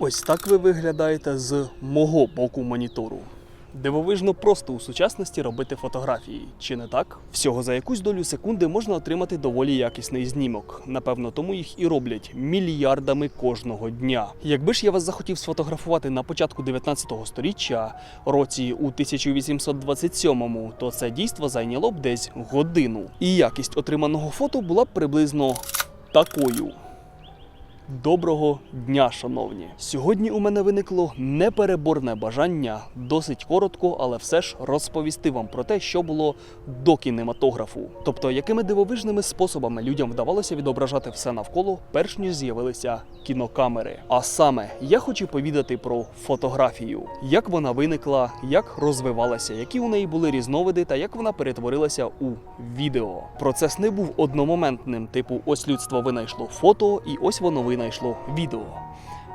Ось так ви виглядаєте з мого боку монітору. Дивовижно просто у сучасності робити фотографії, чи не так? Всього за якусь долю секунди можна отримати доволі якісний знімок. Напевно, тому їх і роблять мільярдами кожного дня. Якби ж я вас захотів сфотографувати на початку 19 століття, році у 1827-му, то це дійство зайняло б десь годину. І якість отриманого фото була б приблизно такою. Доброго дня, шановні! Сьогодні у мене виникло непереборне бажання досить коротко, але все ж розповісти вам про те, що було до кінематографу. Тобто, якими дивовижними способами людям вдавалося відображати все навколо, перш ніж з'явилися кінокамери. А саме я хочу повідати про фотографію, як вона виникла, як розвивалася, які у неї були різновиди та як вона перетворилася у відео. Процес не був одномоментним, типу ось людство винайшло фото, і ось воно винайшло відео.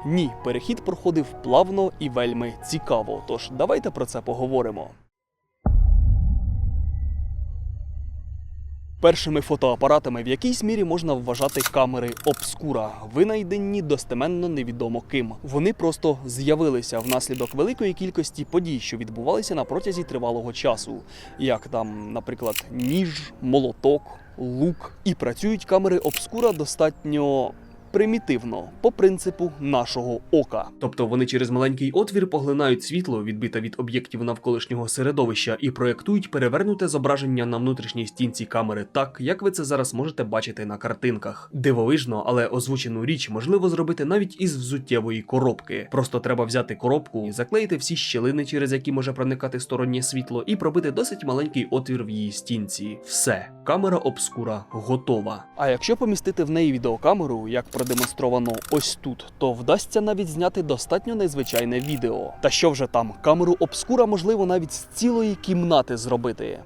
Ні, перехід проходив плавно і вельми цікаво. Тож давайте про це поговоримо. Першими фотоапаратами в якійсь мірі можна вважати камери обскура, винайдені достеменно невідомо ким. Вони просто з'явилися внаслідок великої кількості подій, що відбувалися на протязі тривалого часу, як там, наприклад, ніж, молоток, лук. І працюють камери обскура достатньо примітивно, по принципу нашого ока. Тобто вони через маленький отвір поглинають світло, відбите від об'єктів навколишнього середовища, і проєктують перевернуте зображення на внутрішній стінці камери так, як ви це зараз можете бачити на картинках. Дивовижно, але озвучену річ можливо зробити навіть із взуттєвої коробки. Просто треба взяти коробку, заклеїти всі щілини, через які може проникати стороннє світло, і пробити досить маленький отвір в її стінці. Все, камера обскура готова. А якщо помістити в неї відеокамеру, як продемонстровано ось тут, то вдасться навіть зняти достатньо незвичайне відео. Та що вже там, камеру обскура можливо навіть з цілої кімнати зробити.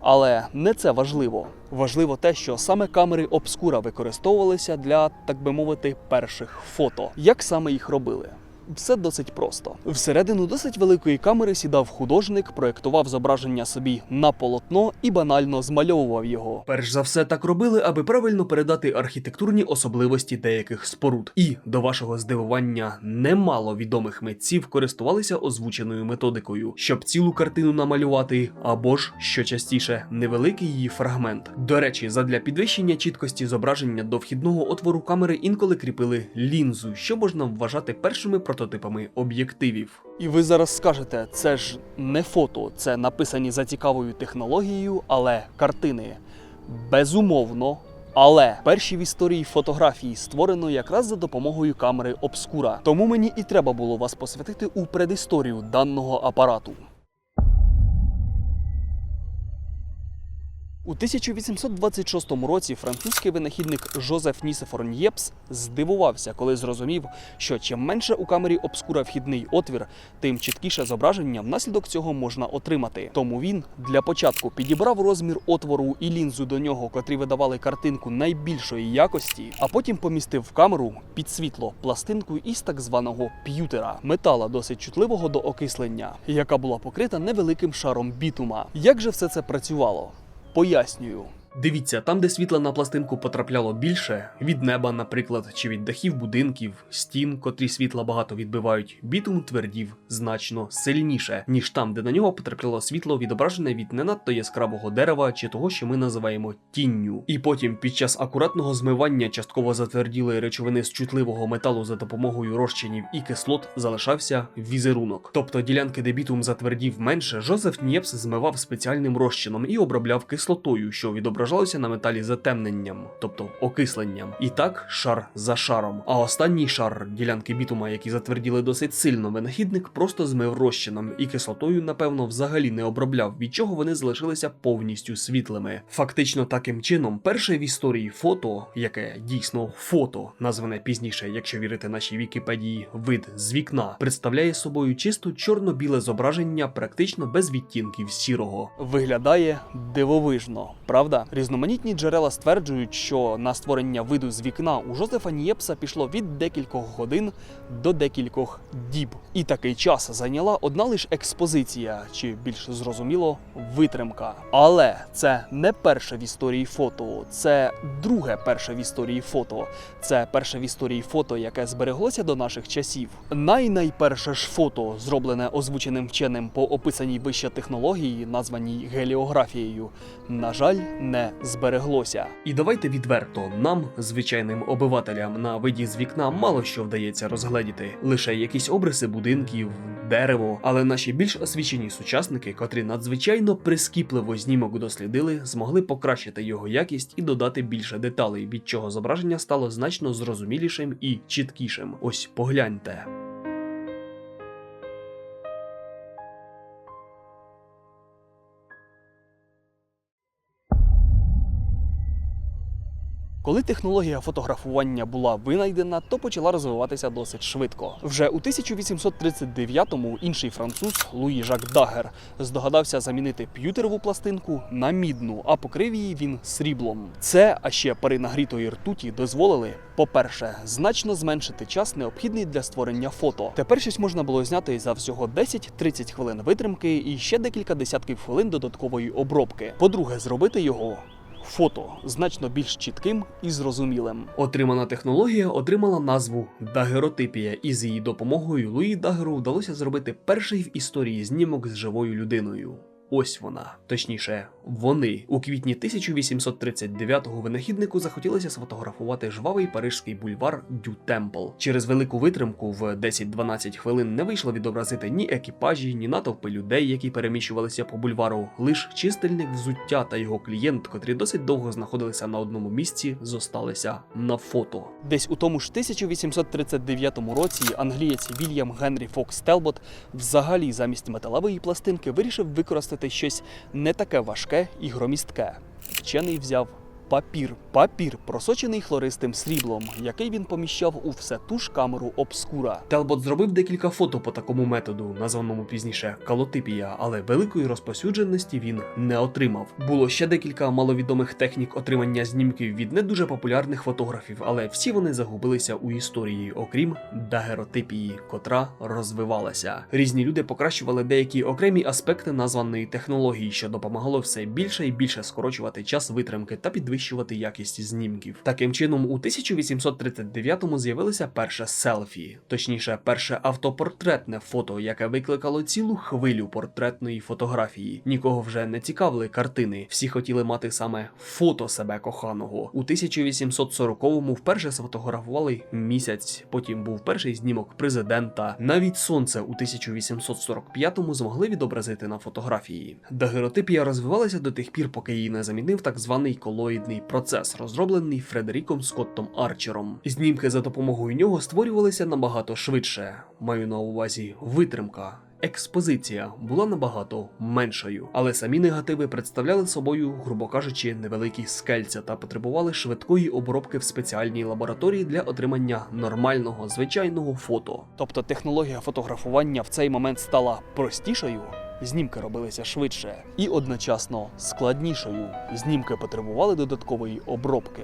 Але не це важливо. Важливо те, що саме камери обскура використовувалися для, так би мовити, перших фото. Як саме їх робили? Все досить просто. Всередину досить великої камери сідав художник, проєктував зображення собі на полотно і банально змальовував його. Перш за все так робили, аби правильно передати архітектурні особливості деяких споруд. І до вашого здивування немало відомих митців користувалися озвученою методикою, щоб цілу картину намалювати, або ж що частіше, невеликий її фрагмент. До речі, задля підвищення чіткості зображення до вхідного отвору камери інколи кріпили лінзу, що можна вважати першими прототипами об'єктивів. І ви зараз скажете, це ж не фото, це написані за цікавою технологією, але картини. Безумовно. Але перші в історії фотографії створено якраз за допомогою камери обскура. Тому мені і треба було вас посвятити у предісторію даного апарату. У 1826 році французький винахідник Жозеф Нісефор Ньєпс здивувався, коли зрозумів, що чим менше у камері обскура вхідний отвір, тим чіткіше зображення внаслідок цього можна отримати. Тому він для початку підібрав розмір отвору і лінзу до нього, котрі видавали картинку найбільшої якості, а потім помістив в камеру під світло пластинку із так званого п'ютера метала досить чутливого до окислення, яка була покрита невеликим шаром бітума. Як же все це працювало? Пояснюю. Дивіться, там, де світла на пластинку потрапляло більше, від неба, наприклад, чи від дахів будинків, стін, котрі світла багато відбивають, бітум твердів значно сильніше, ніж там, де на нього потрапляло світло, відображене від не надто яскравого дерева чи того, що ми називаємо тінню. І потім, під час акуратного змивання частково затверділої речовини з чутливого металу за допомогою розчинів і кислот залишався візерунок. Тобто ділянки, де бітум затвердів менше, Жозеф Нєпс змивав спеціальним розчином і обробляв кислотою, що відображалося на металі затемненням, тобто окисленням. І так шар за шаром. А останній шар ділянки бітума, які затверділи досить сильно, винахідник просто змив розчином і кислотою, напевно, взагалі не обробляв, від чого вони залишилися повністю світлими. Фактично, таким чином, перше в історії фото, яке дійсно фото, назване пізніше, якщо вірити нашій Вікіпедії, вид з вікна, представляє собою чисто чорно-біле зображення, практично без відтінків сірого. Виглядає дивовижно, правда? Різноманітні джерела стверджують, що на створення виду з вікна у Жозефа Нєпса пішло від декількох годин до декількох діб. І такий час зайняла одна лише експозиція, чи більш зрозуміло, витримка. Але це не перше в історії фото, це друге перше в історії фото. Це перше в історії фото, яке збереглося до наших часів. Най-найперше ж фото, зроблене озвученим вченим по описаній вище технології, названій геліографією, на жаль, не збереглося. І давайте відверто, нам, звичайним обивателям, на виді з вікна мало що вдається розгледіти, лише якісь обриси будинків, дерево. Але наші більш освічені сучасники, котрі надзвичайно прискіпливо знімок дослідили, змогли покращити його якість і додати більше деталей, від чого зображення стало значно зрозумілішим і чіткішим. Ось погляньте. Коли технологія фотографування була винайдена, то почала розвиватися досить швидко. Вже у 1839-му інший француз Луї Жак Дагер здогадався замінити п'ютерову пластинку на мідну, а покрив її він сріблом. Це, а ще пари нагрітої ртуті дозволили, по-перше, значно зменшити час, необхідний для створення фото. Тепер щось можна було зняти за всього 10-30 хвилин витримки і ще декілька десятків хвилин додаткової обробки. По-друге, зробити його фото значно більш чітким і зрозумілим. Отримана технологія отримала назву дагеротипія, і з її допомогою Луї Дагеру вдалося зробити перший в історії знімок з живою людиною. Ось вона, точніше, вони у квітні 1839-го винахіднику захотілося сфотографувати жвавий парижський бульвар Дю Темпл. Через велику витримку в 10-12 хвилин не вийшло відобразити ні екіпажі, ні натовпи людей, які переміщувалися по бульвару. Лиш чистильник взуття та його клієнт, котрі досить довго знаходилися на одному місці, зосталися на фото. Десь у тому ж 1839 році англієць Вільям Генрі Фокс Телбот взагалі замість металевої пластинки вирішив використати щось не таке важке і громістке. Вчений взяв папір. Папір, просочений хлористим сріблом, який він поміщав у все ту ж камеру обскура. Телбот зробив декілька фото по такому методу, названому пізніше калотипія, але великої розпосюдженості він не отримав. Було ще декілька маловідомих технік отримання знімків від не дуже популярних фотографів, але всі вони загубилися у історії, окрім дагеротипії, котра розвивалася. Різні люди покращували деякі окремі аспекти названої технології, що допомагало все більше і більше скорочувати час витримки та підвищувати якість знімків. Таким чином, у 1839-му з'явилося перше селфі, точніше, перше автопортретне фото, яке викликало цілу хвилю портретної фотографії. Нікого вже не цікавили картини, всі хотіли мати саме фото себе коханого. У 1840-му вперше сфотографували місяць. Потім був перший знімок президента. Навіть сонце у 1845-му змогли відобразити на фотографії. Дагеротипія розвивалася до тих пір, поки її не замінив так званий колоїдний процес, розроблений Фредеріком Скоттом Арчером. Знімки за допомогою нього створювалися набагато швидше. Маю на увазі витримка. Експозиція була набагато меншою, але самі негативи представляли собою, грубо кажучи, невеликі скельця та потребували швидкої обробки в спеціальній лабораторії для отримання нормального звичайного фото. Тобто технологія фотографування в цей момент стала простішою. Знімки робилися швидше і одночасно складнішою. Знімки потребували додаткової обробки.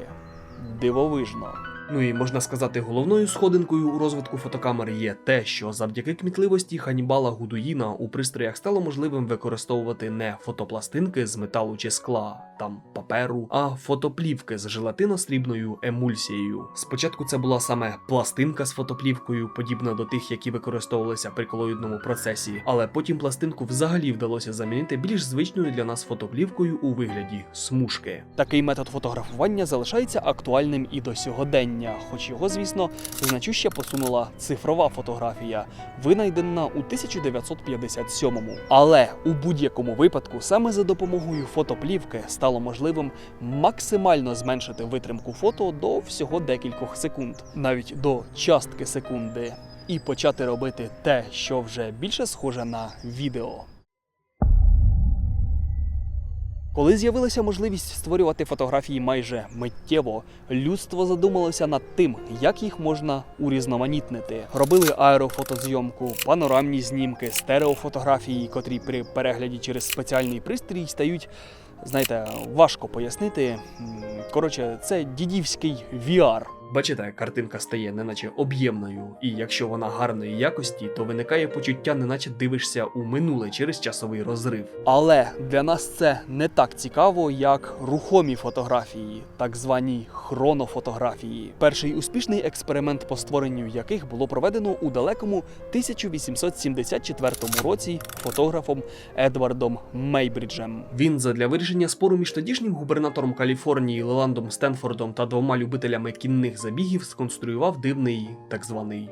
Дивовижно. Ну і можна сказати, головною сходинкою у розвитку фотокамер є те, що завдяки кмітливості Ханібала Гудуїна у пристроях стало можливим використовувати не фотопластинки з металу чи скла, там паперу, а фотоплівки з желатино-срібною емульсією. Спочатку це була саме пластинка з фотоплівкою, подібна до тих, які використовувалися при колоїдному процесі, але потім пластинку взагалі вдалося замінити більш звичною для нас фотоплівкою у вигляді смужки. Такий метод фотографування залишається актуальним і до сьогодення, хоч його, звісно, значуще посунула цифрова фотографія, винайдена у 1957-му. Але у будь-якому випадку саме за допомогою фотоплівки стало можливим максимально зменшити витримку фото до всього декількох секунд, навіть до частки секунди, і почати робити те, що вже більше схоже на відео. Коли з'явилася можливість створювати фотографії майже миттєво, людство задумалося над тим, як їх можна урізноманітнити. Робили аерофотозйомку, панорамні знімки, стереофотографії, котрі при перегляді через спеціальний пристрій стають знаєте, важко пояснити. Коротше, це дідівський VR. Бачите, картинка стає неначе об'ємною, і якщо вона гарної якості, то виникає почуття, неначе дивишся у минуле через часовий розрив. Але для нас це не так цікаво, як рухомі фотографії, так звані хронофотографії. Перший успішний експеримент по створенню яких було проведено у далекому 1874 році фотографом Едвардом Мейбриджем. Він задля вирішення спору між тодішнім губернатором Каліфорнії Леландом Стенфордом та двома любителями кінних забігів сконструював дивний так званий.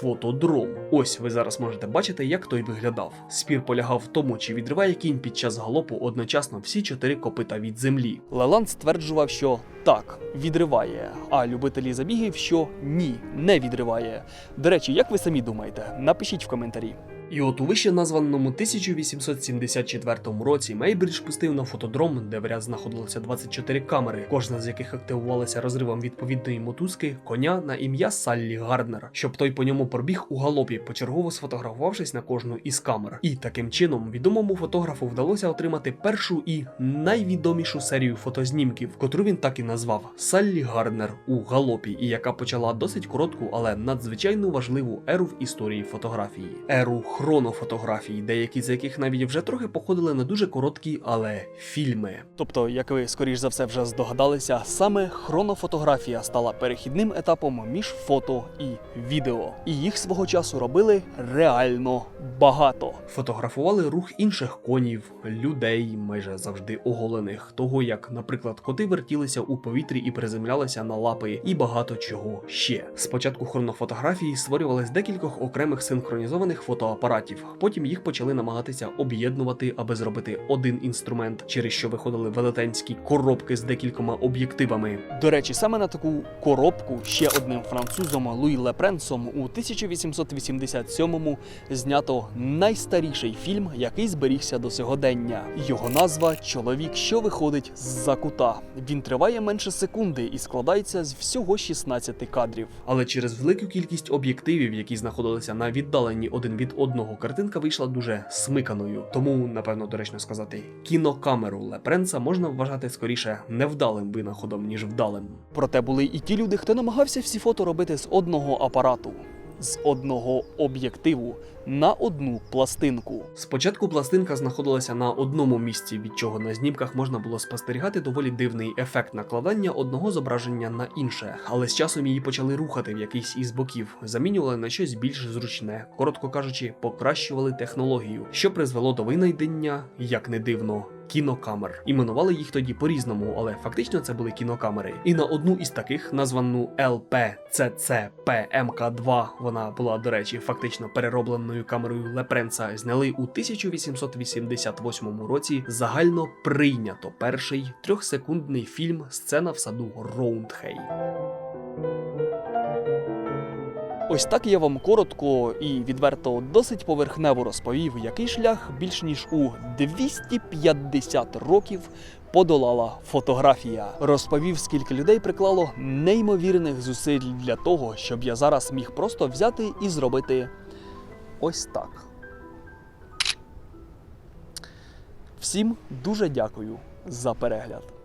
Фотодром. Ось ви зараз можете бачити, як той виглядав. Спір полягав в тому, чи відриває кінь під час галопу одночасно всі чотири копита від землі. Леланд стверджував, що так, відриває, а любителі забігів, що ні, не відриває. До речі, як ви самі думаєте? Напишіть в коментарі. І от у вище названому 1874 році Мейбридж пустив на фотодром, де в ряд знаходилося 24 камери, кожна з яких активувалася розривом відповідної мотузки коня на ім'я Саллі Гарднер, щоб той по ньому пробіг у галопі, почергово сфотографувавшись на кожну із камер. І таким чином відомому фотографу вдалося отримати першу і найвідомішу серію фотознімків, котру він так і назвав Саллі Гарднер у галопі, і яка почала досить коротку, але надзвичайно важливу еру в історії фотографії. Еру хронофотографії, деякі з яких навіть вже трохи походили на дуже короткі, але фільми. Тобто, як ви скоріш за все вже здогадалися, саме хронофотографія стала перехідним етапом між фото і відео. І їх свого часу робили реально багато. Фотографували рух інших конів, людей, майже завжди оголених, того як, наприклад, коти вертілися у повітрі і приземлялися на лапи, і багато чого ще. Спочатку хронофотографії створювались декількох окремих синхронізованих фотоапаратів. Потім їх почали намагатися об'єднувати, аби зробити один інструмент, через що виходили велетенські коробки з декількома об'єктивами. До речі, саме на таку коробку ще одним французом Луї Лепренсом у 1887-му знято найстаріший фільм, який зберігся до сьогодення. Його назва Чоловік, що виходить з-за кута. Він триває менше секунди і складається з всього 16 кадрів. Але через велику кількість об'єктивів, які знаходилися на віддаленні один від одного, картинка вийшла дуже смиканою. Тому, напевно, доречно сказати, кінокамеру Лепренса можна вважати скоріше невдалим винаходом, ніж вдалим. Проте були і ті люди, хто намагався всі фото робити з одного апарату. З одного об'єктиву на одну пластинку. Спочатку пластинка знаходилася на одному місці, від чого на знімках можна було спостерігати доволі дивний ефект накладання одного зображення на інше, але з часом її почали рухати в якийсь із боків, замінювали на щось більш зручне, коротко кажучи, покращували технологію, що призвело до винайдення, як не дивно. Кінокамер іменували їх тоді по-різному, але фактично це були кінокамери. І на одну із таких, названу LPCCPMK2, вона була, до речі, фактично переробленою камерою Лепренса, зняли у 1888 році загально прийнято перший трьохсекундний фільм Сцена в саду Роундхей. Ось так я вам коротко і відверто досить поверхнево розповів, який шлях більш ніж у 250 років подолала фотографія. Розповів, скільки людей приклало неймовірних зусиль для того, щоб я зараз міг просто взяти і зробити ось так. Всім дуже дякую за перегляд.